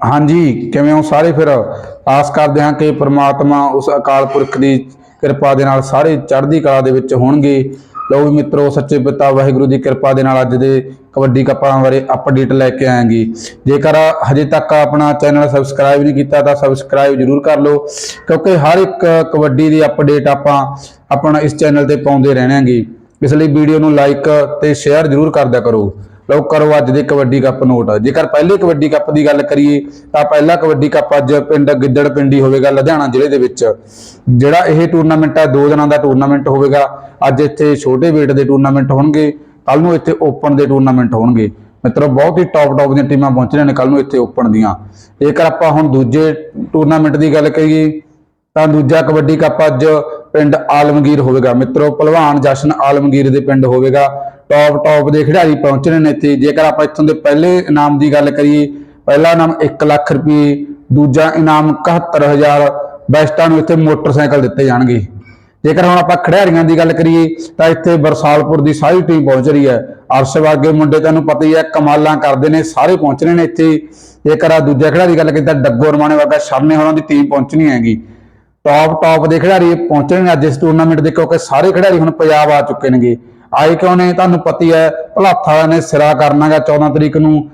ਹਾਂਜੀ, ਕਿਵੇਂ ਹੋ ਸਾਰੇ ਫਿਰ? ਆਸ ਕਰਦੇ ਹਾਂ ਕਿ ਪ੍ਰਮਾਤਮਾ ਉਸ ਅਕਾਲ ਪੁਰਖ ਦੀ ਕਿਰਪਾ ਦੇ ਨਾਲ ਸਾਰੇ ਚੜ੍ਹਦੀ ਕਲਾ ਦੇ ਵਿੱਚ ਹੋਣਗੇ। ਲਓ ਵੀ ਮਿੱਤਰੋ, ਸੱਚੇ ਪਿਤਾ ਵਾਹਿਗੁਰੂ ਦੀ ਕਿਰਪਾ ਦੇ ਨਾਲ ਅੱਜ ਦੇ ਕਬੱਡੀ ਕੱਪਾਂ ਬਾਰੇ ਅਪਡੇਟ ਲੈ ਕੇ ਆਏਗੇ ਜੇਕਰ ਹਜੇ ਤੱਕ ਆਪਣਾ ਚੈਨਲ ਸਬਸਕ੍ਰਾਈਬ ਨਹੀਂ ਕੀਤਾ, ਤਾਂ ਸਬਸਕ੍ਰਾਈਬ ਜਰੂਰ ਕਰ ਲਓ, ਕਿਉਂਕਿ ਹਰ ਇੱਕ ਕਬੱਡੀ ਦੀ ਅਪਡੇਟ ਆਪਾਂ ਆਪਣਾ ਇਸ ਚੈਨਲ ਤੇ ਪਾਉਂਦੇ ਰਹਿਣਾਂਗੇ। ਇਸ ਲਈ ਵੀਡੀਓ ਨੂੰ ਲਾਈਕ ਤੇ ਸ਼ੇਅਰ ਜਰੂਰ ਕਰਦਿਆ ਕਰੋ। ਲਓ ਕਰੋ ਅੱਜ ਦੇ ਕਬੱਡੀ ਕੱਪ ਨੋਟ। ਜੇਕਰ ਪਹਿਲੇ ਕਬੱਡੀ ਕੱਪ ਦੀ ਗੱਲ ਕਰੀਏ, ਤਾਂ ਪਹਿਲਾ ਕਬੱਡੀ ਕੱਪ ਅੱਜ ਪਿੰਡ ਗਿੱਦੜ ਪਿੰਡੀ ਹੋਵੇਗਾ, ਲੁਧਿਆਣਾ ਜ਼ਿਲ੍ਹੇ ਦੇ ਵਿੱਚ। ਜਿਹੜਾ ਇਹ ਟੂਰਨਾਮੈਂਟ ਹੈ, ਦੋ ਦਿਨਾਂ ਦਾ ਟੂਰਨਾਮੈਂਟ ਹੋਵੇਗਾ। ਅੱਜ ਇੱਥੇ ਛੋਟੇ weight ਦੇ ਟੂਰਨਾਮੈਂਟ ਹੋਣਗੇ ਕੱਲ ਨੂੰ ਇੱਥੇ ਓਪਨ ਦੇ ਟੂਰਨਾਮੈਂਟ ਹੋਣਗੇ। ਮਿੱਤਰੋ, ਬਹੁਤ ਹੀ ਟੌਪ ਟੌਪ ਦੀਆਂ ਟੀਮਾਂ ਪਹੁੰਚਣੀਆਂ ਨੇ ਕੱਲ ਨੂੰ ਇੱਥੇ ਓਪਨ ਦੀਆਂ। ਜੇਕਰ ਆਪਾਂ ਹੁਣ ਦੂਜੇ ਟੂਰਨਾਮੈਂਟ ਦੀ ਗੱਲ ਕਰੀਏ, ਤਾਂ ਦੂਜਾ ਕਬੱਡੀ ਕੱਪ ਅੱਜ ਪਿੰਡ ਆਲਮਗੀਰ ਹੋਵੇਗਾ। ਮਿੱਤਰੋ ਪਹਿਲਵਾਨ ਜਸ਼ਨ ਆਲਮਗੀਰ ਦੇ ਪਿੰਡ ਹੋਵੇਗਾ। ਟੌਪ ਟੌਪ ਦੇ ਖਿਡਾਰੀ ਪਹੁੰਚਣੇ ਨੇ ਇੱਥੇ। ਜੇਕਰ ਆਪਾਂ ਇੱਥੋਂ ਦੇ ਪਹਿਲੇ ਇਨਾਮ ਦੀ ਗੱਲ ਕਰੀਏ, ਪਹਿਲਾ ਇਨਾਮ 1 ਲੱਖ ਰੁਪਏ, ਦੂਜਾ ਇਨਾਮ 71000 ਬੈਸਟਾਂ ਨੂੰ ਇੱਥੇ ਮੋਟਰਸਾਈਕਲ ਦਿੱਤੇ ਜਾਣਗੇ। ਜੇਕਰ ਹੁਣ ਆਪਾਂ ਖਿਡਾਰੀਆਂ ਦੀ ਗੱਲ ਕਰੀਏ, ਤਾਂ ਇੱਥੇ ਬਰਸਾਲਪੁਰ ਦੀ ਸਾਰੀ ਟੀਮ ਪਹੁੰਚ ਰਹੀ ਹੈ। ਅਰਸ਼ ਵਰਗੇ ਮੁੰਡੇ ਤੁਹਾਨੂੰ ਪਤਾ ਹੀ ਹੈ, ਕਮਾਲਾਂ ਕਰਦੇ ਨੇ, ਸਾਰੇ ਪਹੁੰਚ ਰਹੇ ਨੇ ਇੱਥੇ। ਜੇਕਰ ਆ ਦੂਜਾ ਖਿਡਾਰੀ ਦੀ ਗੱਲ ਕਰੀਏ, ਤਾਂ ਡੱਗੋ ਰਮਾਣੇ ਵਰਗਾ ਸ਼ਰਨੇ ਹੋਰਾਂ ਦੀ ਟੀਮ ਪਹੁੰਚਣੀ ਹੈਗੀ। ਟੌਪ ਟੌਪ ਦੇ ਖਿਡਾਰੀ ਪਹੁੰਚਣੇ ਅੱਜ ਇਸ ਟੂਰਨਾਮੈਂਟ ਦੇ, ਕਿਉਂਕਿ ਸਾਰੇ ਖਿਡਾਰੀ ਹੁਣ ਪੰਜਾਬ ਆ ਚੁੱਕੇ ਨੇਗੇ। ਆਏ ਕਿਉਂ ਨੇ? ਤੁਹਾਨੂੰ ਪਤੀ ਹੀ ਹੈ ਭਲਾਥਾ ਨੇ ਸਿਰਾ ਕਰਨਾਗਾ 14 ਤਰੀਕ ਨੂੰ।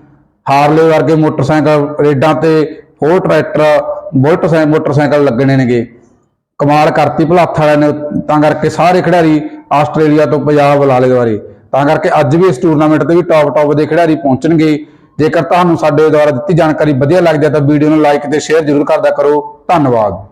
ਹਾਰਲੇ ਵਰਗੇ ਮੋਟਰਸਾਈਕਲ, ਰੇਡਾਂ ਤੇ ਫੋਰ ਟਰੈਕਟਰ ਬੁਲਟ ਸਾਈ ਮੋਟਰਸਾਈਕਲ ਲੱਗਣੇ ਨੇਗੇ। ਕਮਾਲ ਕਰਤੀ ਭਲਾਥਾ ਵਾਲਿਆਂ ਨੇ, ਤਾਂ ਕਰਕੇ ਸਾਰੇ ਖਿਡਾਰੀ ਆਸਟ੍ਰੇਲੀਆ ਤੋਂ ਪੰਜਾਬ ਬੁਲਾ ਲਏ ਦੁਆਰੇ ਤਾਂ ਕਰਕੇ ਅੱਜ ਵੀ ਇਸ ਟੂਰਨਾਮੈਂਟ ਤੇ ਵੀ ਟੌਪ ਟੌਪ ਦੇ ਖਿਡਾਰੀ ਪਹੁੰਚਣਗੇ। ਜੇਕਰ ਤੁਹਾਨੂੰ ਸਾਡੇ ਦੁਆਰਾ ਦਿੱਤੀ ਜਾਣਕਾਰੀ ਵਧੀਆ ਲੱਗਦੀ ਹੈ, ਤਾਂ ਵੀਡੀਓ ਨੂੰ ਲਾਈਕ ਤੇ ਸ਼ੇਅਰ ਜ਼ਰੂਰ ਕਰਦਾ ਕਰੋ। ਧੰਨਵਾਦ।